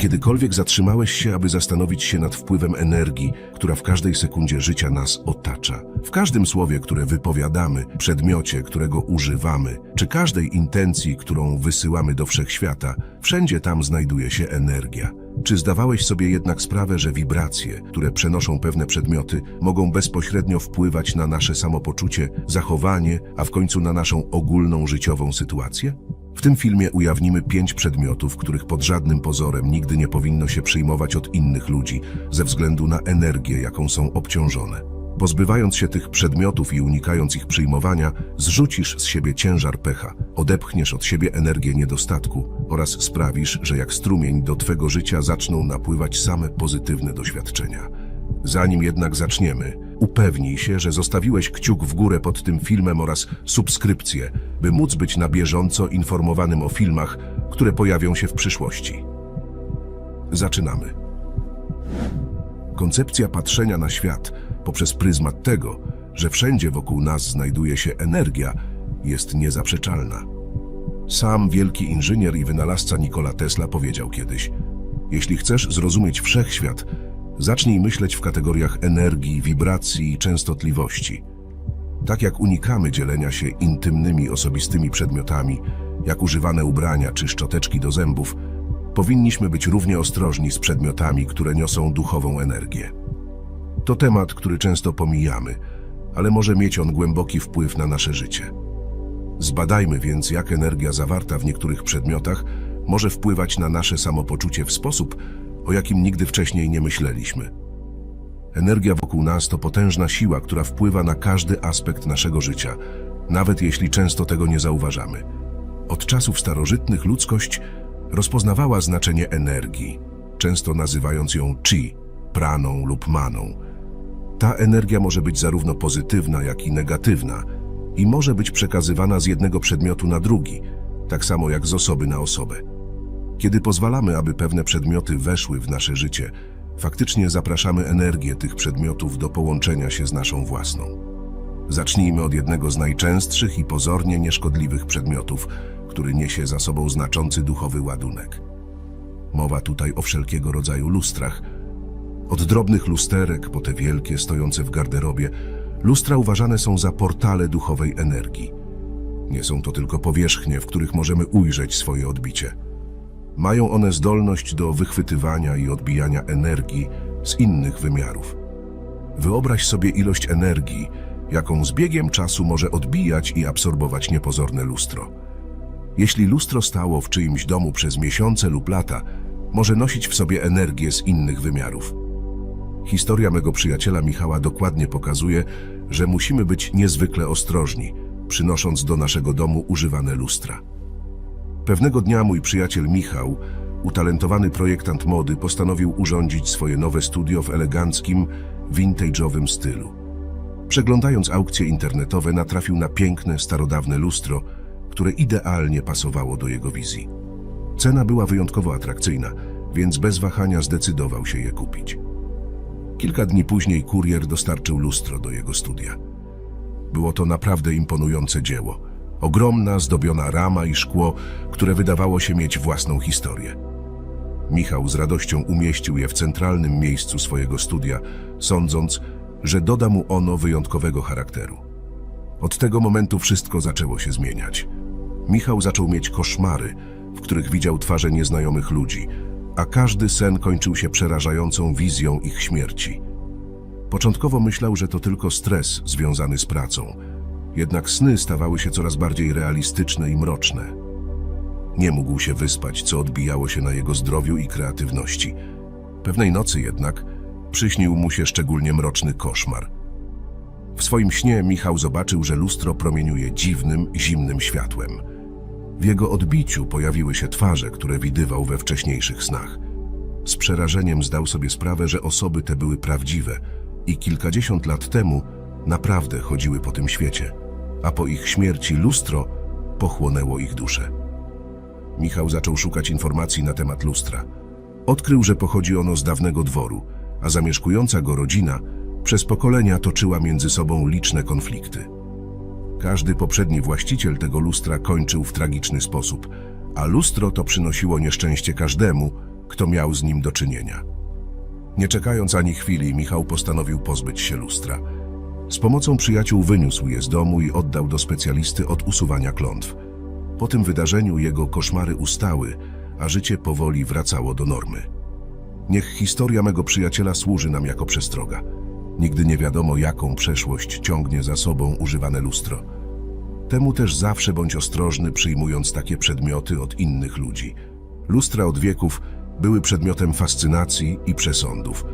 kiedykolwiek zatrzymałeś się, aby zastanowić się nad wpływem energii, która w każdej sekundzie życia nas otacza? W każdym słowie, które wypowiadamy, przedmiocie, którego używamy, czy każdej intencji, którą wysyłamy do wszechświata, wszędzie tam znajduje się energia. Czy zdawałeś sobie jednak sprawę, że wibracje, które przenoszą pewne przedmioty, mogą bezpośrednio wpływać na nasze samopoczucie, zachowanie, a w końcu na naszą ogólną życiową sytuację? W tym filmie ujawnimy pięć przedmiotów, których pod żadnym pozorem nigdy nie powinno się przyjmować od innych ludzi ze względu na energię, jaką są obciążone. Pozbywając się tych przedmiotów i unikając ich przyjmowania, zrzucisz z siebie ciężar pecha, odepchniesz od siebie energię niedostatku oraz sprawisz, że jak strumień do Twego życia zaczną napływać same pozytywne doświadczenia. Zanim jednak zaczniemy, upewnij się, że zostawiłeś kciuk w górę pod tym filmem oraz subskrypcję, by móc być na bieżąco informowanym o filmach, które pojawią się w przyszłości. Zaczynamy. Koncepcja patrzenia na świat poprzez pryzmat tego, że wszędzie wokół nas znajduje się energia, jest niezaprzeczalna. Sam wielki inżynier i wynalazca Nikola Tesla powiedział kiedyś: Jeśli chcesz zrozumieć wszechświat, zacznij myśleć w kategoriach energii, wibracji i częstotliwości. Tak jak unikamy dzielenia się intymnymi, osobistymi przedmiotami, jak używane ubrania czy szczoteczki do zębów, powinniśmy być równie ostrożni z przedmiotami, które niosą duchową energię. To temat, który często pomijamy, ale może mieć on głęboki wpływ na nasze życie. Zbadajmy więc, jak energia zawarta w niektórych przedmiotach może wpływać na nasze samopoczucie w sposób, o jakim nigdy wcześniej nie myśleliśmy. Energia wokół nas to potężna siła, która wpływa na każdy aspekt naszego życia, nawet jeśli często tego nie zauważamy. Od czasów starożytnych ludzkość rozpoznawała znaczenie energii, często nazywając ją chi, praną lub maną. Ta energia może być zarówno pozytywna, jak i negatywna i może być przekazywana z jednego przedmiotu na drugi, tak samo jak z osoby na osobę. Kiedy pozwalamy, aby pewne przedmioty weszły w nasze życie, faktycznie zapraszamy energię tych przedmiotów do połączenia się z naszą własną. Zacznijmy od jednego z najczęstszych i pozornie nieszkodliwych przedmiotów, który niesie za sobą znaczący duchowy ładunek. Mowa tutaj o wszelkiego rodzaju lustrach. Od drobnych lusterek po te wielkie stojące w garderobie, lustra uważane są za portale duchowej energii. Nie są to tylko powierzchnie, w których możemy ujrzeć swoje odbicie. Mają one zdolność do wychwytywania i odbijania energii z innych wymiarów. Wyobraź sobie ilość energii, jaką z biegiem czasu może odbijać i absorbować niepozorne lustro. Jeśli lustro stało w czyimś domu przez miesiące lub lata, może nosić w sobie energię z innych wymiarów. Historia mego przyjaciela Michała dokładnie pokazuje, że musimy być niezwykle ostrożni, przynosząc do naszego domu używane lustra. Pewnego dnia mój przyjaciel Michał, utalentowany projektant mody, postanowił urządzić swoje nowe studio w eleganckim, vintage'owym stylu. Przeglądając aukcje internetowe, natrafił na piękne, starodawne lustro, które idealnie pasowało do jego wizji. Cena była wyjątkowo atrakcyjna, więc bez wahania zdecydował się je kupić. Kilka dni później kurier dostarczył lustro do jego studia. Było to naprawdę imponujące dzieło. Ogromna, zdobiona rama i szkło, które wydawało się mieć własną historię. Michał z radością umieścił je w centralnym miejscu swojego studia, sądząc, że doda mu ono wyjątkowego charakteru. Od tego momentu wszystko zaczęło się zmieniać. Michał zaczął mieć koszmary, w których widział twarze nieznajomych ludzi, a każdy sen kończył się przerażającą wizją ich śmierci. Początkowo myślał, że to tylko stres związany z pracą, jednak sny stawały się coraz bardziej realistyczne i mroczne. Nie mógł się wyspać, co odbijało się na jego zdrowiu i kreatywności. Pewnej nocy jednak przyśnił mu się szczególnie mroczny koszmar. W swoim śnie Michał zobaczył, że lustro promieniuje dziwnym, zimnym światłem. W jego odbiciu pojawiły się twarze, które widywał we wcześniejszych snach. Z przerażeniem zdał sobie sprawę, że osoby te były prawdziwe i kilkadziesiąt lat temu naprawdę chodziły po tym świecie, a po ich śmierci lustro pochłonęło ich duszę. Michał zaczął szukać informacji na temat lustra. Odkrył, że pochodzi ono z dawnego dworu, a zamieszkująca go rodzina przez pokolenia toczyła między sobą liczne konflikty. Każdy poprzedni właściciel tego lustra kończył w tragiczny sposób, a lustro to przynosiło nieszczęście każdemu, kto miał z nim do czynienia. Nie czekając ani chwili, Michał postanowił pozbyć się lustra. Z pomocą przyjaciół wyniósł je z domu i oddał do specjalisty od usuwania klątw. Po tym wydarzeniu jego koszmary ustały, a życie powoli wracało do normy. Niech historia mego przyjaciela służy nam jako przestroga. Nigdy nie wiadomo, jaką przeszłość ciągnie za sobą używane lustro. Temu też zawsze bądź ostrożny, przyjmując takie przedmioty od innych ludzi. Lustra od wieków były przedmiotem fascynacji i przesądów.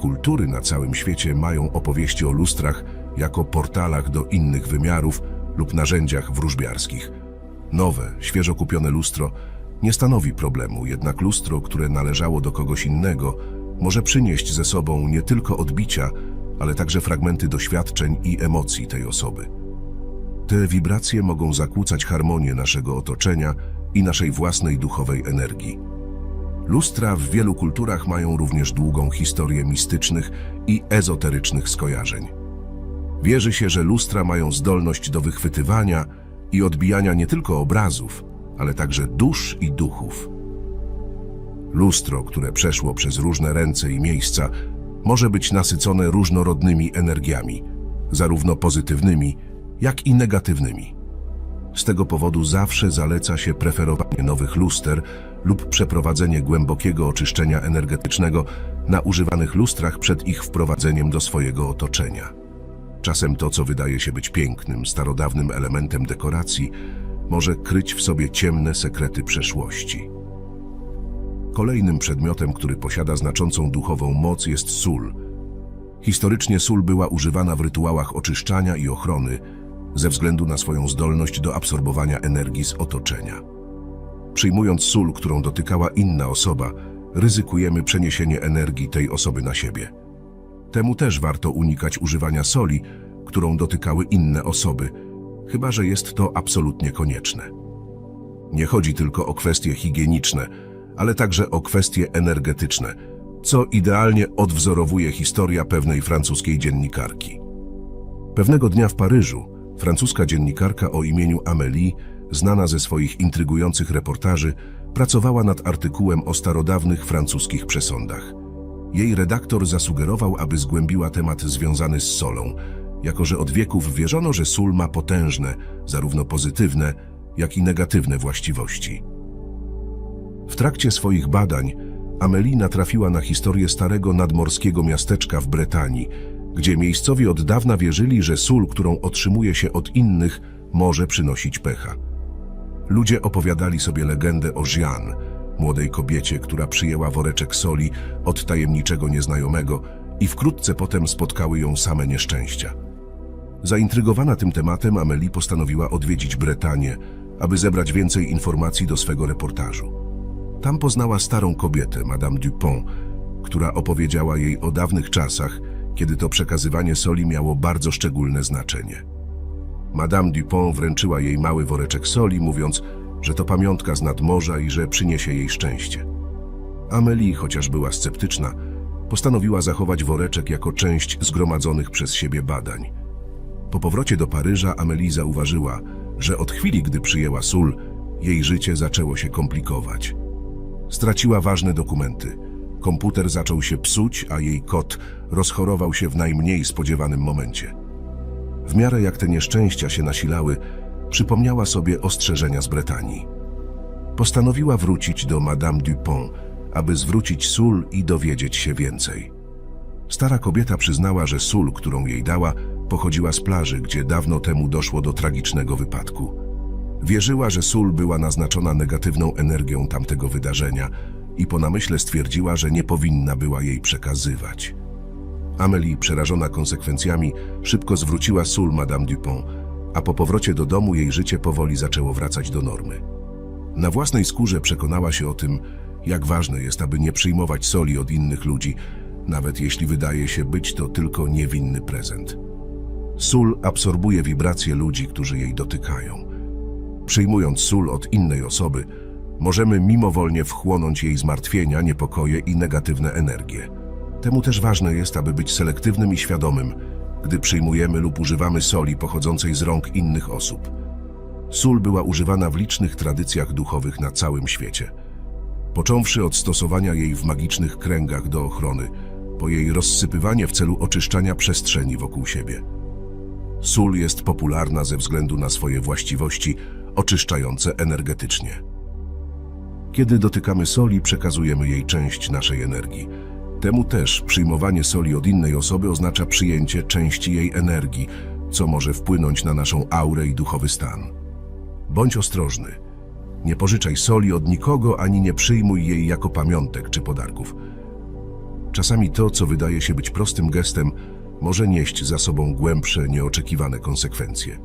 Kultury na całym świecie mają opowieści o lustrach jako portalach do innych wymiarów lub narzędziach wróżbiarskich. Nowe, świeżo kupione lustro nie stanowi problemu, jednak lustro, które należało do kogoś innego, może przynieść ze sobą nie tylko odbicia, ale także fragmenty doświadczeń i emocji tej osoby. Te wibracje mogą zakłócać harmonię naszego otoczenia i naszej własnej duchowej energii. Lustra w wielu kulturach mają również długą historię mistycznych i ezoterycznych skojarzeń. Wierzy się, że lustra mają zdolność do wychwytywania i odbijania nie tylko obrazów, ale także dusz i duchów. Lustro, które przeszło przez różne ręce i miejsca, może być nasycone różnorodnymi energiami, zarówno pozytywnymi, jak i negatywnymi. Z tego powodu zawsze zaleca się preferowanie nowych luster lub przeprowadzenie głębokiego oczyszczenia energetycznego na używanych lustrach przed ich wprowadzeniem do swojego otoczenia. Czasem to, co wydaje się być pięknym, starodawnym elementem dekoracji, może kryć w sobie ciemne sekrety przeszłości. Kolejnym przedmiotem, który posiada znaczącą duchową moc jest sól. Historycznie sól była używana w rytuałach oczyszczania i ochrony ze względu na swoją zdolność do absorbowania energii z otoczenia. Przyjmując sól, którą dotykała inna osoba, ryzykujemy przeniesienie energii tej osoby na siebie. Temu też warto unikać używania soli, którą dotykały inne osoby, chyba że jest to absolutnie konieczne. Nie chodzi tylko o kwestie higieniczne, ale także o kwestie energetyczne, co idealnie odwzorowuje historia pewnej francuskiej dziennikarki. Pewnego dnia w Paryżu francuska dziennikarka o imieniu Amélie, znana ze swoich intrygujących reportaży, pracowała nad artykułem o starodawnych francuskich przesądach. Jej redaktor zasugerował, aby zgłębiła temat związany z solą, jako że od wieków wierzono, że sól ma potężne, zarówno pozytywne, jak i negatywne właściwości. W trakcie swoich badań Amelie natrafiła na historię starego nadmorskiego miasteczka w Bretanii, gdzie miejscowi od dawna wierzyli, że sól, którą otrzymuje się od innych, może przynosić pecha. Ludzie opowiadali sobie legendę o Jeanne, młodej kobiecie, która przyjęła woreczek soli od tajemniczego nieznajomego i wkrótce potem spotkały ją same nieszczęścia. Zaintrygowana tym tematem, Amelie postanowiła odwiedzić Bretanię, aby zebrać więcej informacji do swego reportażu. Tam poznała starą kobietę, Madame Dupont, która opowiedziała jej o dawnych czasach, kiedy to przekazywanie soli miało bardzo szczególne znaczenie. Madame Dupont wręczyła jej mały woreczek soli, mówiąc, że to pamiątka z nadmorza i że przyniesie jej szczęście. Amelie, chociaż była sceptyczna, postanowiła zachować woreczek jako część zgromadzonych przez siebie badań. Po powrocie do Paryża Amelie zauważyła, że od chwili, gdy przyjęła sól, jej życie zaczęło się komplikować. Straciła ważne dokumenty. Komputer zaczął się psuć, a jej kot rozchorował się w najmniej spodziewanym momencie. W miarę jak te nieszczęścia się nasilały, przypomniała sobie ostrzeżenia z Bretanii. Postanowiła wrócić do Madame Dupont, aby zwrócić sól i dowiedzieć się więcej. Stara kobieta przyznała, że sól, którą jej dała, pochodziła z plaży, gdzie dawno temu doszło do tragicznego wypadku. Wierzyła, że sól była naznaczona negatywną energią tamtego wydarzenia i po namyśle stwierdziła, że nie powinna była jej przekazywać. Amelie, przerażona konsekwencjami, szybko zwróciła sól Madame Dupont, a po powrocie do domu jej życie powoli zaczęło wracać do normy. Na własnej skórze przekonała się o tym, jak ważne jest, aby nie przyjmować soli od innych ludzi, nawet jeśli wydaje się być to tylko niewinny prezent. Sól absorbuje wibracje ludzi, którzy jej dotykają. Przyjmując sól od innej osoby, możemy mimowolnie wchłonąć jej zmartwienia, niepokoje i negatywne energie. Temu też ważne jest, aby być selektywnym i świadomym, gdy przyjmujemy lub używamy soli pochodzącej z rąk innych osób. Sól była używana w licznych tradycjach duchowych na całym świecie. Począwszy od stosowania jej w magicznych kręgach do ochrony, po jej rozsypywanie w celu oczyszczania przestrzeni wokół siebie. Sól jest popularna ze względu na swoje właściwości oczyszczające energetycznie. Kiedy dotykamy soli, przekazujemy jej część naszej energii. Temu też przyjmowanie soli od innej osoby oznacza przyjęcie części jej energii, co może wpłynąć na naszą aurę i duchowy stan. Bądź ostrożny. Nie pożyczaj soli od nikogo, ani nie przyjmuj jej jako pamiątek czy podarków. Czasami to, co wydaje się być prostym gestem, może nieść za sobą głębsze, nieoczekiwane konsekwencje.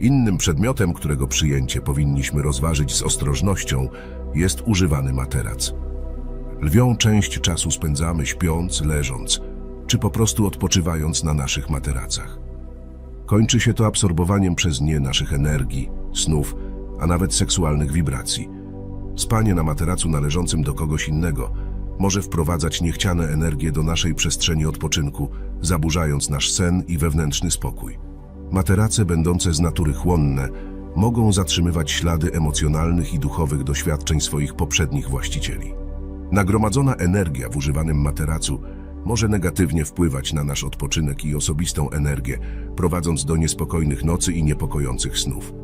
Innym przedmiotem, którego przyjęcie powinniśmy rozważyć z ostrożnością, jest używany materac. Lwią część czasu spędzamy śpiąc, leżąc, czy po prostu odpoczywając na naszych materacach. Kończy się to absorbowaniem przez nie naszych energii, snów, a nawet seksualnych wibracji. Spanie na materacu należącym do kogoś innego może wprowadzać niechciane energie do naszej przestrzeni odpoczynku, zaburzając nasz sen i wewnętrzny spokój. Materace będące z natury chłonne mogą zatrzymywać ślady emocjonalnych i duchowych doświadczeń swoich poprzednich właścicieli. Nagromadzona energia w używanym materacu może negatywnie wpływać na nasz odpoczynek i osobistą energię, prowadząc do niespokojnych nocy i niepokojących snów.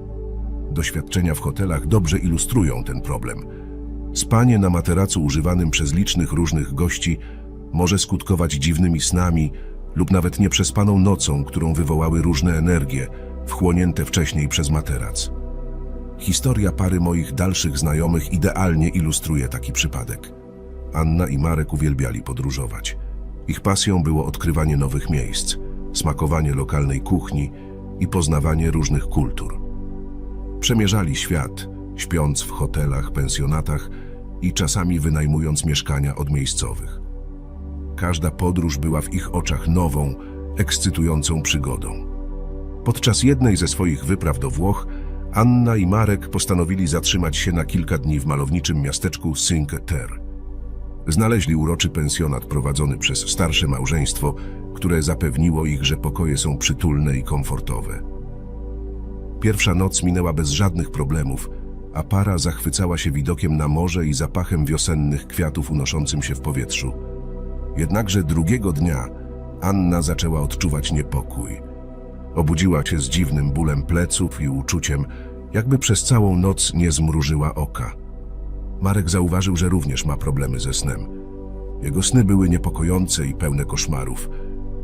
Doświadczenia w hotelach dobrze ilustrują ten problem. Spanie na materacu używanym przez licznych różnych gości może skutkować dziwnymi snami lub nawet nieprzespaną nocą, którą wywołały różne energie, wchłonięte wcześniej przez materac. Historia pary moich dalszych znajomych idealnie ilustruje taki przypadek. Anna i Marek uwielbiali podróżować. Ich pasją było odkrywanie nowych miejsc, smakowanie lokalnej kuchni i poznawanie różnych kultur. Przemierzali świat, śpiąc w hotelach, pensjonatach i czasami wynajmując mieszkania od miejscowych. Każda podróż była w ich oczach nową, ekscytującą przygodą. Podczas jednej ze swoich wypraw do Włoch, Anna i Marek postanowili zatrzymać się na kilka dni w malowniczym miasteczku Cinque Terre. Znaleźli uroczy pensjonat prowadzony przez starsze małżeństwo, które zapewniło ich, że pokoje są przytulne i komfortowe. Pierwsza noc minęła bez żadnych problemów, a para zachwycała się widokiem na morze i zapachem wiosennych kwiatów unoszącym się w powietrzu. Jednakże drugiego dnia Anna zaczęła odczuwać niepokój. Obudziła się z dziwnym bólem pleców i uczuciem, jakby przez całą noc nie zmrużyła oka. Marek zauważył, że również ma problemy ze snem. Jego sny były niepokojące i pełne koszmarów.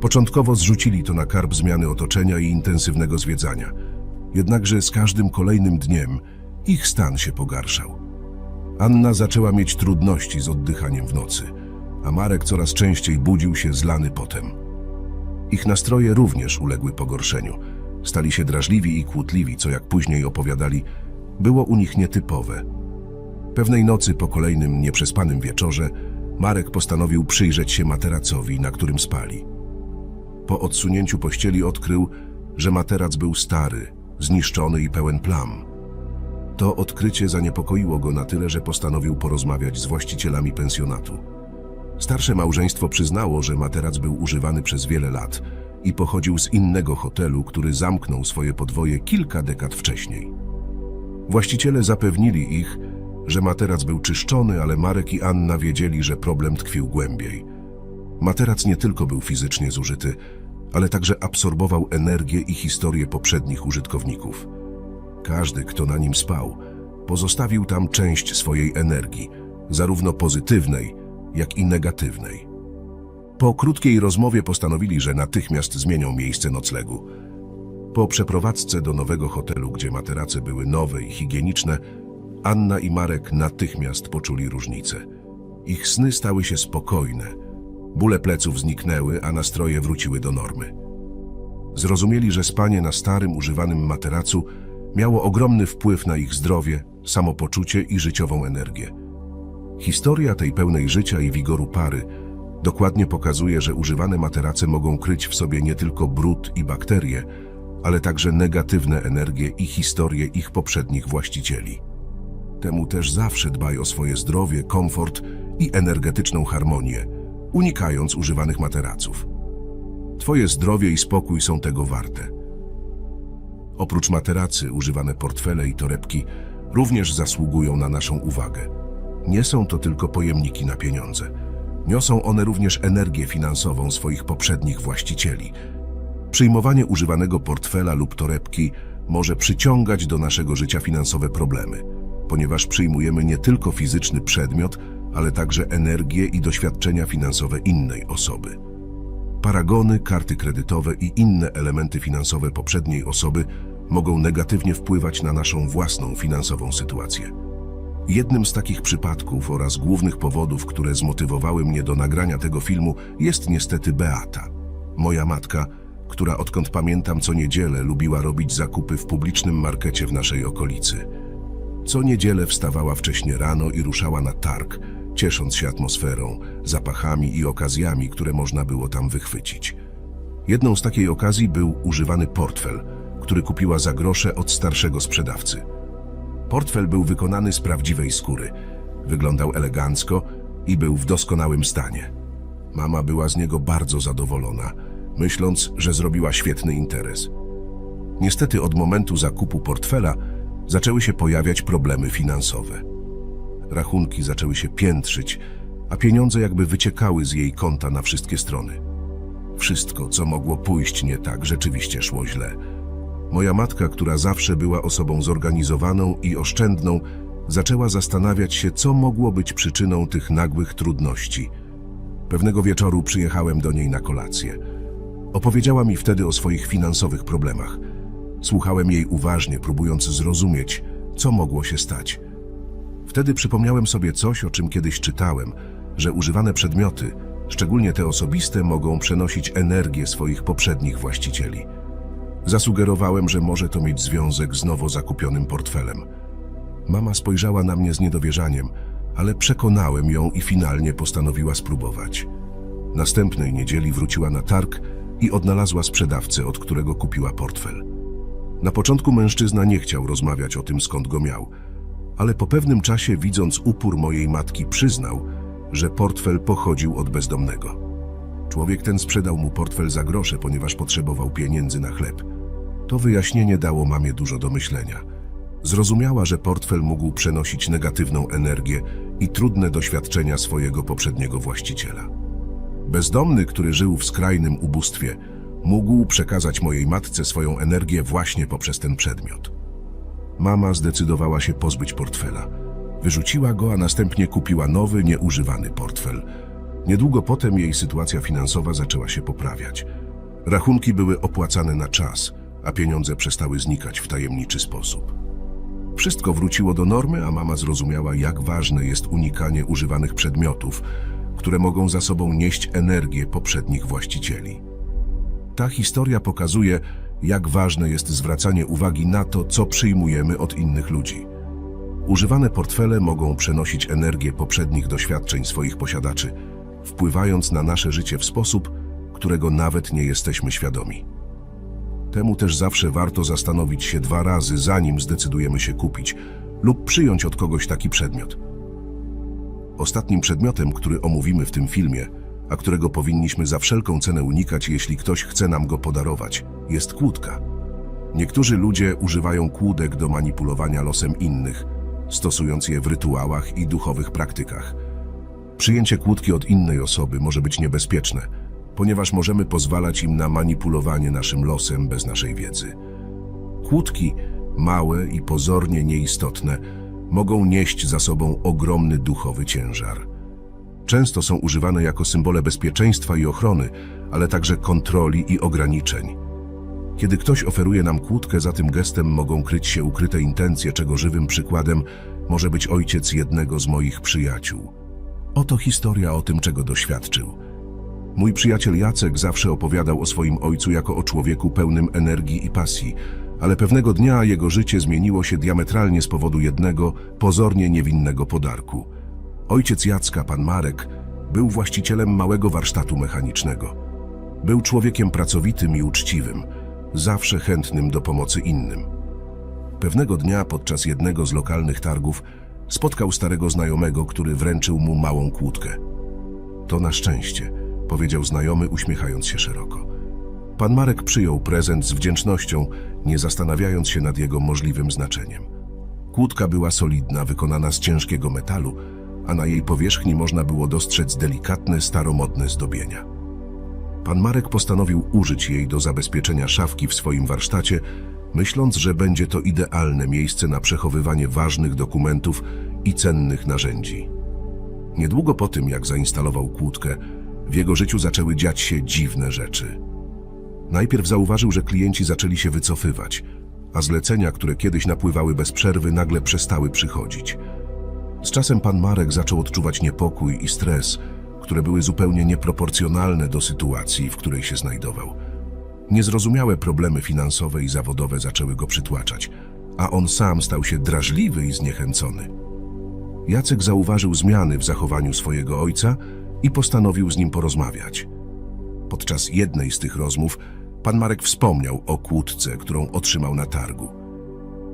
Początkowo zrzucili to na karb zmiany otoczenia i intensywnego zwiedzania. Jednakże z każdym kolejnym dniem ich stan się pogarszał. Anna zaczęła mieć trudności z oddychaniem w nocy, a Marek coraz częściej budził się zlany potem. Ich nastroje również uległy pogorszeniu. Stali się drażliwi i kłótliwi, co jak później opowiadali, było u nich nietypowe. Pewnej nocy po kolejnym nieprzespanym wieczorze Marek postanowił przyjrzeć się materacowi, na którym spali. Po odsunięciu pościeli odkrył, że materac był stary, zniszczony i pełen plam. To odkrycie zaniepokoiło go na tyle, że postanowił porozmawiać z właścicielami pensjonatu. Starsze małżeństwo przyznało, że materac był używany przez wiele lat i pochodził z innego hotelu, który zamknął swoje podwoje kilka dekad wcześniej. Właściciele zapewnili ich, że materac był czyszczony, ale Marek i Anna wiedzieli, że problem tkwił głębiej. Materac nie tylko był fizycznie zużyty, ale także absorbował energię i historię poprzednich użytkowników. Każdy, kto na nim spał, pozostawił tam część swojej energii, zarówno pozytywnej, jak i negatywnej. Po krótkiej rozmowie postanowili, że natychmiast zmienią miejsce noclegu. Po przeprowadzce do nowego hotelu, gdzie materace były nowe i higieniczne, Anna i Marek natychmiast poczuli różnicę. Ich sny stały się spokojne, bóle pleców zniknęły, a nastroje wróciły do normy. Zrozumieli, że spanie na starym, używanym materacu miało ogromny wpływ na ich zdrowie, samopoczucie i życiową energię. Historia tej pełnej życia i wigoru pary dokładnie pokazuje, że używane materace mogą kryć w sobie nie tylko brud i bakterie, ale także negatywne energie i historie ich poprzednich właścicieli. Temu też zawsze dbaj o swoje zdrowie, komfort i energetyczną harmonię, unikając używanych materaców. Twoje zdrowie i spokój są tego warte. Oprócz materacy, używane portfele i torebki również zasługują na naszą uwagę. Nie są to tylko pojemniki na pieniądze. Niosą one również energię finansową swoich poprzednich właścicieli. Przyjmowanie używanego portfela lub torebki może przyciągać do naszego życia finansowe problemy, ponieważ przyjmujemy nie tylko fizyczny przedmiot, ale także energię i doświadczenia finansowe innej osoby. Paragony, karty kredytowe i inne elementy finansowe poprzedniej osoby mogą negatywnie wpływać na naszą własną finansową sytuację. Jednym z takich przypadków oraz głównych powodów, które zmotywowały mnie do nagrania tego filmu, jest niestety Beata, moja matka, która odkąd pamiętam co niedzielę lubiła robić zakupy w publicznym markecie w naszej okolicy. Co niedzielę wstawała wcześnie rano i ruszała na targ, ciesząc się atmosferą, zapachami i okazjami, które można było tam wychwycić. Jedną z takiej okazji był używany portfel, który kupiła za grosze od starszego sprzedawcy. Portfel był wykonany z prawdziwej skóry, wyglądał elegancko i był w doskonałym stanie. Mama była z niego bardzo zadowolona, myśląc, że zrobiła świetny interes. Niestety od momentu zakupu portfela zaczęły się pojawiać problemy finansowe. Rachunki zaczęły się piętrzyć, a pieniądze jakby wyciekały z jej konta na wszystkie strony. Wszystko, co mogło pójść nie tak, rzeczywiście szło źle. Moja matka, która zawsze była osobą zorganizowaną i oszczędną, zaczęła zastanawiać się, co mogło być przyczyną tych nagłych trudności. Pewnego wieczoru przyjechałem do niej na kolację. Opowiedziała mi wtedy o swoich finansowych problemach. Słuchałem jej uważnie, próbując zrozumieć, co mogło się stać. Wtedy przypomniałem sobie coś, o czym kiedyś czytałem, że używane przedmioty, szczególnie te osobiste, mogą przenosić energię swoich poprzednich właścicieli. Zasugerowałem, że może to mieć związek z nowo zakupionym portfelem. Mama spojrzała na mnie z niedowierzaniem, ale przekonałem ją i finalnie postanowiła spróbować. Następnej niedzieli wróciła na targ i odnalazła sprzedawcę, od którego kupiła portfel. Na początku mężczyzna nie chciał rozmawiać o tym, skąd go miał, ale po pewnym czasie, widząc upór mojej matki, przyznał, że portfel pochodził od bezdomnego. Człowiek ten sprzedał mu portfel za grosze, ponieważ potrzebował pieniędzy na chleb. To wyjaśnienie dało mamie dużo do myślenia. Zrozumiała, że portfel mógł przenosić negatywną energię i trudne doświadczenia swojego poprzedniego właściciela. Bezdomny, który żył w skrajnym ubóstwie, mógł przekazać mojej matce swoją energię właśnie poprzez ten przedmiot. Mama zdecydowała się pozbyć portfela. Wyrzuciła go, a następnie kupiła nowy, nieużywany portfel. Niedługo potem jej sytuacja finansowa zaczęła się poprawiać. Rachunki były opłacane na czas, a pieniądze przestały znikać w tajemniczy sposób. Wszystko wróciło do normy, a mama zrozumiała, jak ważne jest unikanie używanych przedmiotów, które mogą za sobą nieść energię poprzednich właścicieli. Ta historia pokazuje, jak ważne jest zwracanie uwagi na to, co przyjmujemy od innych ludzi. Używane portfele mogą przenosić energię poprzednich doświadczeń swoich posiadaczy, wpływając na nasze życie w sposób, którego nawet nie jesteśmy świadomi. Temu też zawsze warto zastanowić się dwa razy, zanim zdecydujemy się kupić lub przyjąć od kogoś taki przedmiot. Ostatnim przedmiotem, który omówimy w tym filmie, a którego powinniśmy za wszelką cenę unikać, jeśli ktoś chce nam go podarować, jest kłódka. Niektórzy ludzie używają kłódek do manipulowania losem innych, stosując je w rytuałach i duchowych praktykach. Przyjęcie kłódki od innej osoby może być niebezpieczne, ponieważ możemy pozwalać im na manipulowanie naszym losem bez naszej wiedzy. Kłódki, małe i pozornie nieistotne, mogą nieść za sobą ogromny duchowy ciężar. Często są używane jako symbole bezpieczeństwa i ochrony, ale także kontroli i ograniczeń. Kiedy ktoś oferuje nam kłódkę, za tym gestem mogą kryć się ukryte intencje, czego żywym przykładem może być ojciec jednego z moich przyjaciół. Oto historia o tym, czego doświadczył. Mój przyjaciel Jacek zawsze opowiadał o swoim ojcu jako o człowieku pełnym energii i pasji, ale pewnego dnia jego życie zmieniło się diametralnie z powodu jednego, pozornie niewinnego podarku. Ojciec Jacka, pan Marek, był właścicielem małego warsztatu mechanicznego. Był człowiekiem pracowitym i uczciwym, zawsze chętnym do pomocy innym. Pewnego dnia podczas jednego z lokalnych targów spotkał starego znajomego, który wręczył mu małą kłódkę. To na szczęście, powiedział znajomy, uśmiechając się szeroko. Pan Marek przyjął prezent z wdzięcznością, nie zastanawiając się nad jego możliwym znaczeniem. Kłódka była solidna, wykonana z ciężkiego metalu, a na jej powierzchni można było dostrzec delikatne, staromodne zdobienia. Pan Marek postanowił użyć jej do zabezpieczenia szafki w swoim warsztacie, myśląc, że będzie to idealne miejsce na przechowywanie ważnych dokumentów i cennych narzędzi. Niedługo po tym, jak zainstalował kłódkę, w jego życiu zaczęły dziać się dziwne rzeczy. Najpierw zauważył, że klienci zaczęli się wycofywać, a zlecenia, które kiedyś napływały bez przerwy, nagle przestały przychodzić. Z czasem pan Marek zaczął odczuwać niepokój i stres, które były zupełnie nieproporcjonalne do sytuacji, w której się znajdował. Niezrozumiałe problemy finansowe i zawodowe zaczęły go przytłaczać, a on sam stał się drażliwy i zniechęcony. Jacek zauważył zmiany w zachowaniu swojego ojca i postanowił z nim porozmawiać. Podczas jednej z tych rozmów pan Marek wspomniał o kłódce, którą otrzymał na targu.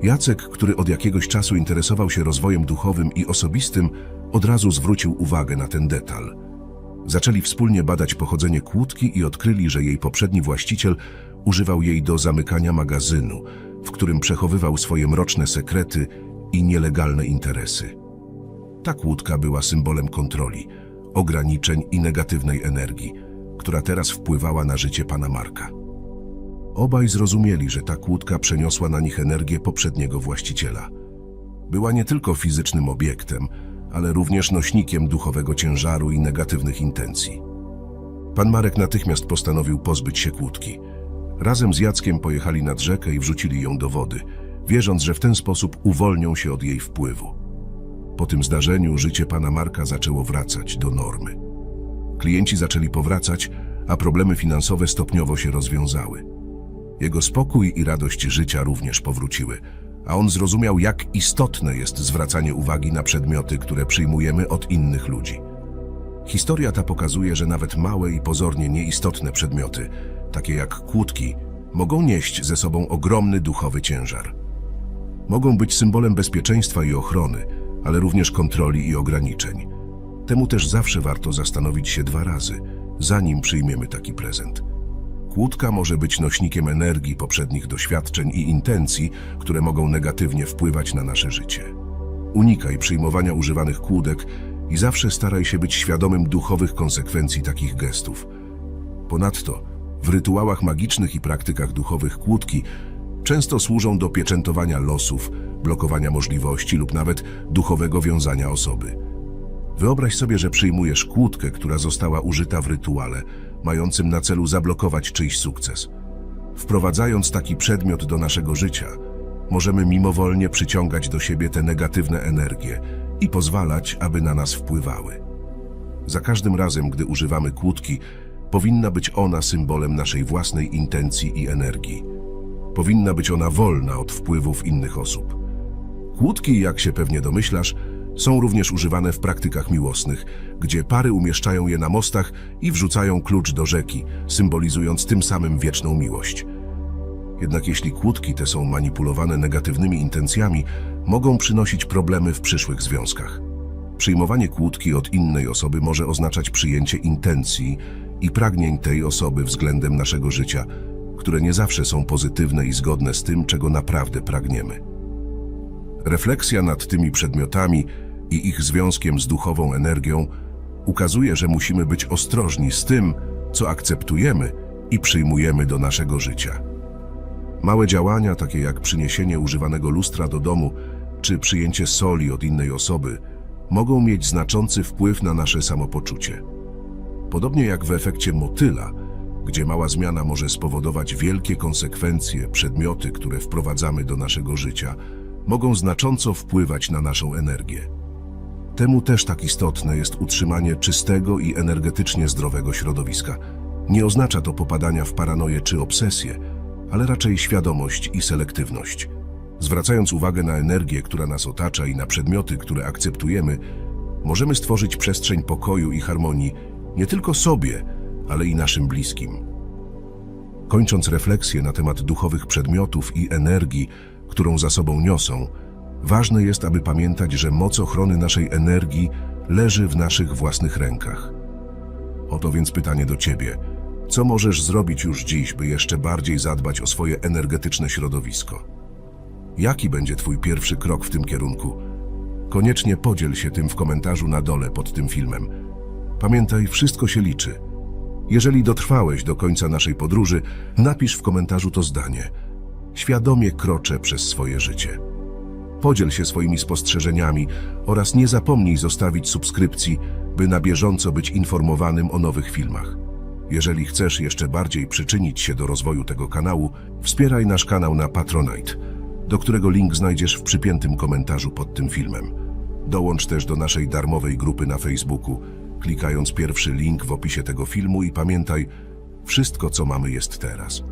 Jacek, który od jakiegoś czasu interesował się rozwojem duchowym i osobistym, od razu zwrócił uwagę na ten detal. Zaczęli wspólnie badać pochodzenie kłódki i odkryli, że jej poprzedni właściciel używał jej do zamykania magazynu, w którym przechowywał swoje mroczne sekrety i nielegalne interesy. Ta kłódka była symbolem kontroli, ograniczeń i negatywnej energii, która teraz wpływała na życie pana Marka. Obaj zrozumieli, że ta kłódka przeniosła na nich energię poprzedniego właściciela. Była nie tylko fizycznym obiektem, ale również nośnikiem duchowego ciężaru i negatywnych intencji. Pan Marek natychmiast postanowił pozbyć się kłódki. Razem z Jackiem pojechali nad rzekę i wrzucili ją do wody, wierząc, że w ten sposób uwolnią się od jej wpływu. Po tym zdarzeniu życie pana Marka zaczęło wracać do normy. Klienci zaczęli powracać, a problemy finansowe stopniowo się rozwiązały. Jego spokój i radość życia również powróciły, a on zrozumiał, jak istotne jest zwracanie uwagi na przedmioty, które przyjmujemy od innych ludzi. Historia ta pokazuje, że nawet małe i pozornie nieistotne przedmioty, takie jak kłódki, mogą nieść ze sobą ogromny duchowy ciężar. Mogą być symbolem bezpieczeństwa i ochrony, ale również kontroli i ograniczeń. Temu też zawsze warto zastanowić się dwa razy, zanim przyjmiemy taki prezent. Kłódka może być nośnikiem energii poprzednich doświadczeń i intencji, które mogą negatywnie wpływać na nasze życie. Unikaj przyjmowania używanych kłódek i zawsze staraj się być świadomym duchowych konsekwencji takich gestów. Ponadto, w rytuałach magicznych i praktykach duchowych kłódki często służą do pieczętowania losów, blokowania możliwości lub nawet duchowego wiązania osoby. Wyobraź sobie, że przyjmujesz kłódkę, która została użyta w rytuale, mającym na celu zablokować czyjś sukces. Wprowadzając taki przedmiot do naszego życia, możemy mimowolnie przyciągać do siebie te negatywne energie i pozwalać, aby na nas wpływały. Za każdym razem, gdy używamy kłódki, powinna być ona symbolem naszej własnej intencji i energii. Powinna być ona wolna od wpływów innych osób. Kłódki, jak się pewnie domyślasz, są również używane w praktykach miłosnych, gdzie pary umieszczają je na mostach i wrzucają klucz do rzeki, symbolizując tym samym wieczną miłość. Jednak jeśli kłódki te są manipulowane negatywnymi intencjami, mogą przynosić problemy w przyszłych związkach. Przyjmowanie kłódki od innej osoby może oznaczać przyjęcie intencji i pragnień tej osoby względem naszego życia, które nie zawsze są pozytywne i zgodne z tym, czego naprawdę pragniemy. Refleksja nad tymi przedmiotami i ich związkiem z duchową energią ukazuje, że musimy być ostrożni z tym, co akceptujemy i przyjmujemy do naszego życia. Małe działania, takie jak przyniesienie używanego lustra do domu czy przyjęcie soli od innej osoby, mogą mieć znaczący wpływ na nasze samopoczucie. Podobnie jak w efekcie motyla, gdzie mała zmiana może spowodować wielkie konsekwencje, przedmioty, które wprowadzamy do naszego życia, mogą znacząco wpływać na naszą energię. Temu też tak istotne jest utrzymanie czystego i energetycznie zdrowego środowiska. Nie oznacza to popadania w paranoję czy obsesję, ale raczej świadomość i selektywność. Zwracając uwagę na energię, która nas otacza i na przedmioty, które akceptujemy, możemy stworzyć przestrzeń pokoju i harmonii nie tylko sobie, ale i naszym bliskim. Kończąc refleksję na temat duchowych przedmiotów i energii, którą za sobą niosą, ważne jest, aby pamiętać, że moc ochrony naszej energii leży w naszych własnych rękach. Oto więc pytanie do Ciebie. Co możesz zrobić już dziś, by jeszcze bardziej zadbać o swoje energetyczne środowisko? Jaki będzie Twój pierwszy krok w tym kierunku? Koniecznie podziel się tym w komentarzu na dole pod tym filmem. Pamiętaj, wszystko się liczy. Jeżeli dotrwałeś do końca naszej podróży, napisz w komentarzu to zdanie. Świadomie kroczę przez swoje życie. Podziel się swoimi spostrzeżeniami oraz nie zapomnij zostawić subskrypcji, by na bieżąco być informowanym o nowych filmach. Jeżeli chcesz jeszcze bardziej przyczynić się do rozwoju tego kanału, wspieraj nasz kanał na Patronite, do którego link znajdziesz w przypiętym komentarzu pod tym filmem. Dołącz też do naszej darmowej grupy na Facebooku, klikając pierwszy link w opisie tego filmu i pamiętaj, wszystko co mamy jest teraz.